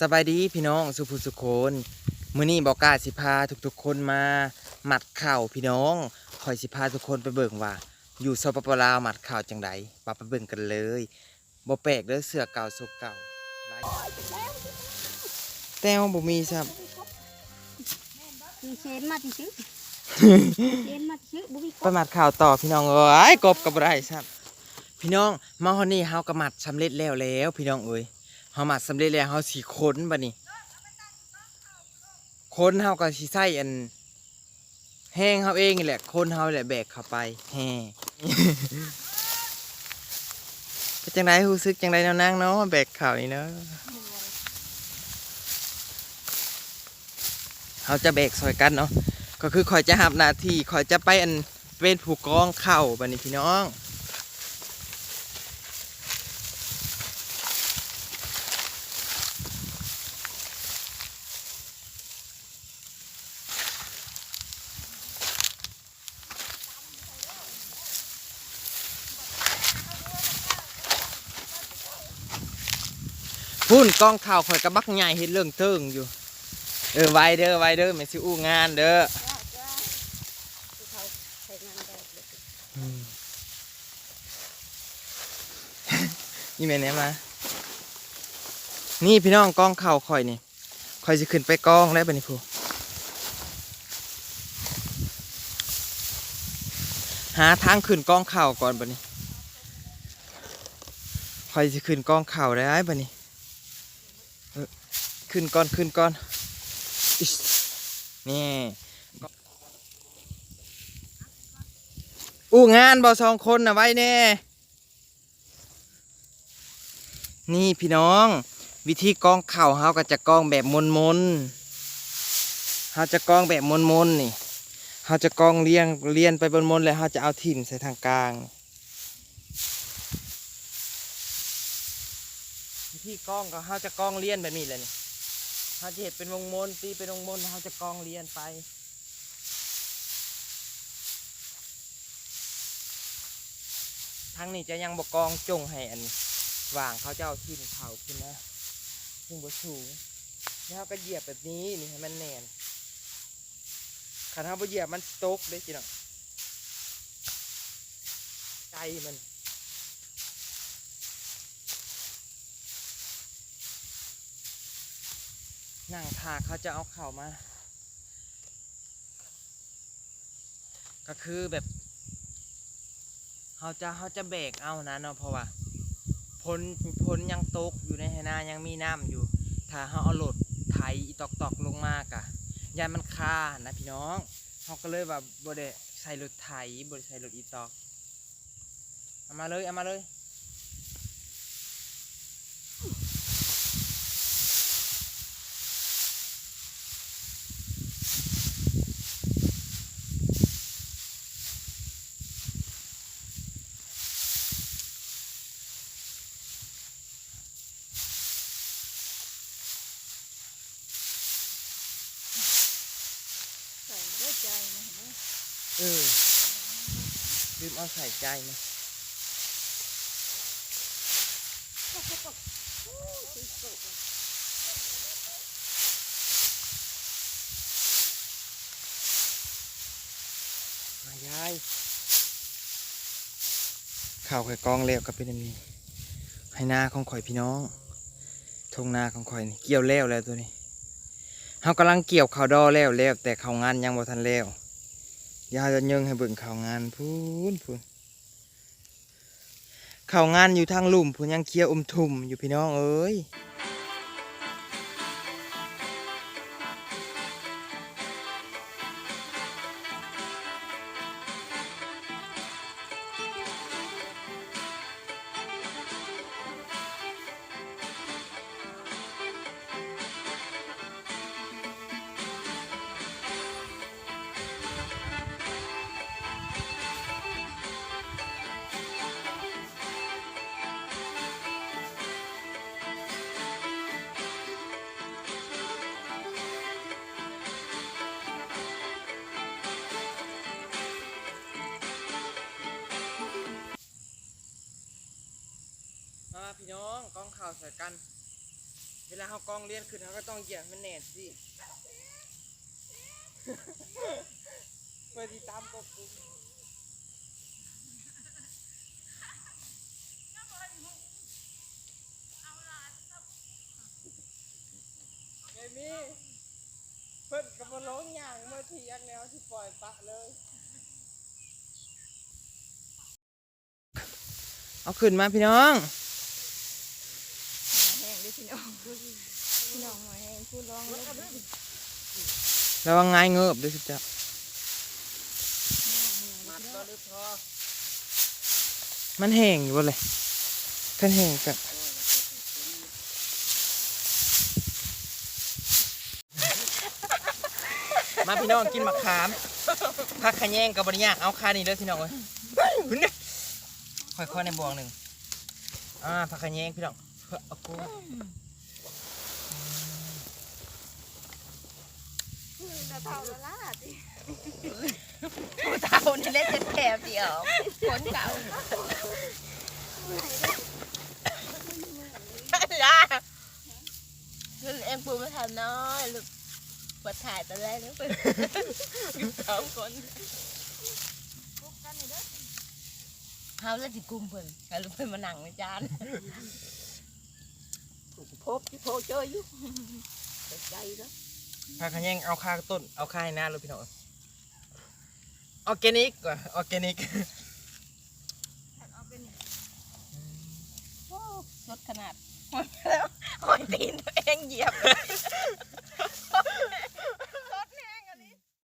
สบายดีพี่น้องสุภุสุคนมื้อนี้บอกกล้าสิพาทุกๆคนมาหมัดข่าวพี่น้องคอยสิพาทุกคนไปเบิ่งว่า อยู่สปปลาวหมัดข่าวจังใดปาไปเบิ่งกันเลยบ่แปลกเด้อเสื้อเก่าสุกเก่าหลายแต้วบ่มีครับมีเชนมาที่ชื่อเชนมาที่ชื่อบุ้ยไปหมัดข่าวต่อพี่น้องเอ้ยกบกับไรครับพี่น้องมาฮอดนี่เฮาก็หมัดสำเร็จแล้วแล้ว พี่น้องเอ้ย เฮาหมัดสำเร็จแล้วเฮาสิค้นบัดนี้ค้นเฮาก็สิใส่อัน แห้งเฮาเองนี่แหละคนเฮาแหละแบกเข้าไปแห่เป็นจังไดรู้สึกจังไดแนวนางเนาะแบกข่าวนี่เนาะเฮาจะแบกซอยกันเนาะก็คือคอยจะหับหน้าที่คอยจะไปอันเป็นผู้กองเข้าบัดนี้พี่น้อง พุ่นกองข่าวคอยกระบักใหญ่เห็นเรื่องเทิงอยู่ เออไวเด้อไวเด้อแม่สิอู้งานเด้อใช้งานแบบเลยอืมนี่แม่เนี่ยมา นี่พี่น้องกล้องเข่าคอยนี่คอยจะขึ้นไปกล้องแล้วบัดนี้พูหาทางขึ้นกล้องเข่าก่อนบัดนี้คอยจะขึ้นกล้องเข่าได้บัดนี้เออ ขึ้นก่อนขึ้นก่อนนี่อู้งานบ่สองคนนะไว้แน่ นี่พี่น้อง วิธีกองเข่าเฮาก็จะกรองแบบมนมนเฮาจะกรองแบบมนมนนี่เฮาจะกรองเลียงเลียนไปบนมนๆแล้วเฮาจะเอาถิ่มใส่ทางกลาง วิธีกองก็เฮาจะกรองเลียนแบบนี้เลยนี่ เฮาจะเห็ดเป็นวงมนตีเป็นวงมนเฮาจะกองเลียนไปทางนี้จะยังบกกองจงให้อันวางเขาจะเอาทิ่มเขาขึ้นนะซึ่งบนสูงแล้วเขาก็เหยียบแบบนี้นี่ให้มันแน่นขันเขาไปเหยียบมันสโต๊กได้จีน้อใจมัน นั่งทาเขาจะเอาเข่ามา ก็คือแบบเขาจะเขาจะเบรกเอานะเนาะเพราะว่าพ้นพ้นยังตกอยู่ในไหนายังมีน้ำอยู่ ถ้าเขาเอารถไถอีตอกตอกลงมากะยานมันคานะพี่น้องเขาก็เลยแบบบไดใส่รถไถบไดใส่รถอีตอกเอามาเลยเอามาเลย ใส่ด้วยใจนะเห็นไหม เออลืมเอาใส่ใจมาอู้สีสุกอะมายายข่าวข่กองแล้วก็เป็นอันนี้ให้นาของข่อยพี่น้องทงนาของข่อยนี่เกี่ยวแล้วแล้วตัวนี้เฮากำลังเกี่ยวข่าวดอแล้วแล้วแต่ข่าวงานยังบ่ทันแล้ว ยาจะยิงให้เบิ่งข่าวงานพูนพูนข่าวงานอยู่ทางลุ่มพูนยังเคี้ยวอมทุ่มอยู่พี่น้องเอ้ย พี่น้องกองข่าวใส่กัน เวลาเขากองเลี้ยนขึ้นเขาก็ต้องเหยียบมันแน่นสิเพื่อที่ตามกบกุมไอ้มีเพิ่นกับมาร้องอย่างเมื่อที่ยงแล้วที่ปล่อยปะเลยเอาขึ้นมาพี่น้อง พี่น้องพี่น้องหน่อยแห้พูดร้องเลยระวังงายเงือบด้วยสิจ๊ะมัดก็หรือพอมันแห้งอยู่บ่เลยท่านแห้งกับมาพี่น้องกินมะขามผักขะแยงกับบริยากเอาคานี่เด้อพี่น้องเอ้ยหุ่นเนี่ยค่อยๆในบวงหนึ่งอ่าผักขะแยงพี่น้อง เพื่อเอากุ้งเท่าละล่ะดิผู้เฒ่านี่เล่นจะแถบเดียวคนเก่าล่ะคือเอ็งปูมาทำน้อยลูกปวดถ่ายตอนแรกนึกเป็นสองคนเฮาแล้วสิกุมเพิ่นแล้วลูกเพิ่นมานั่งในจาน พบที่โพเจออยู่ใจแล้วผักขะแยงเอาคาต้นเอาคาให้หน้าเลยพี่น้องออร์แกนิกว่ะออร์แกนิกโอ้สดขนาดหอยแล้วหอยตีนตัวเองเหยียบเลย